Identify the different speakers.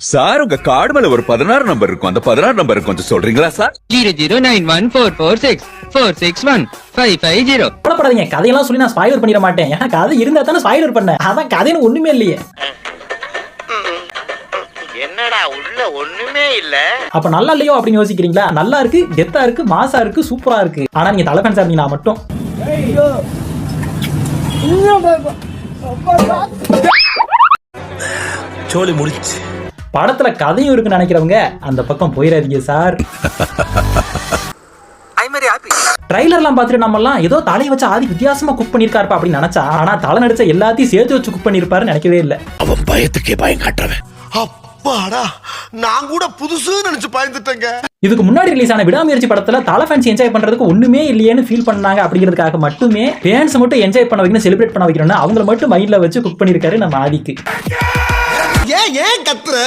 Speaker 1: Sir உங்க card மேல ஒரு பதினாறு நம்பர் இருக்கும். அந்த பதினாறு நம்பர் கொஞ்சம் சொல்றீங்களா sir?
Speaker 2: Zero zero nine one four four six four six one five five zero.
Speaker 3: கவலைப்படாதீங்க. கதையெல்லாம் சொல்லி நான் ஸ்பாயிலர் பண்ணிட மாட்டேன். ஏன்னா கதை இருந்தா தானே ஸ்பாயிலர் பண்ணேன். அதான் கதைன்னு ஒண்ணுமே இல்லையே.
Speaker 4: என்னடா உள்ள ஒண்ணுமே இல்ல.
Speaker 3: அப்ப நல்லா இல்லையோ அப்படின்னு யோசிக்கிறீங்களா? நல்லா இருக்கு கெத்தா இருக்கு மாசா இருக்கு சூப்பரா இருக்கு. ஆனா நீங்க தலை ஃபேன்ஸா இருந்தீங்கன்னா மட்டும்.
Speaker 5: சோலி முடிச்சு.
Speaker 3: படத்துல கதையும் இருக்குன்னு நினைக்கிறவங்க அந்த பக்கம் போயிடாதீங்க சார். ட்ரைலர்லாம் பார்த்துட்டு நம்ம எல்லாம் ஏதோ தலையை வச்சு ஆதி வித்தியாசமா குக் பண்ணிருக்காருப்பா அப்படின்னு நினைச்சா ஆனா தலை நடிச்ச எல்லாத்தையும் சேர்த்து வச்சு குக் பண்ணிருப்பாருன்னு நினைக்கவே இல்லை.
Speaker 5: அவன் பயத்துக்கே பயம் காட்டுறவன்.
Speaker 6: அப்பாடா நான் கூட புதுசு நினைச்சு பயந்துட்டேங்க.
Speaker 3: இதுக்கு முன்னாடி ரிலீஸ் ஆன விடாமுயற்சி படத்துல தலை ஃபேன்ஸ் என்ஜாய் பண்றதுக்கு ஒண்ணுமே இல்லையேன்னு ஃபீல் பண்ணாங்க அப்படிங்கிறதுக்காக மட்டுமே ஃபேன்ஸ் மட்டும் என்ஜாய் பண்ண வைக்கணும் செலிப்ரேட் பண்ண வைக்கணும்னு அவங்கள மட்டும் மைண்ட்ல வச்சு குக் பண்ணிருக்காரு நம்ம ஆதிக்கு.
Speaker 6: ஏன் ஏன் கத்துற?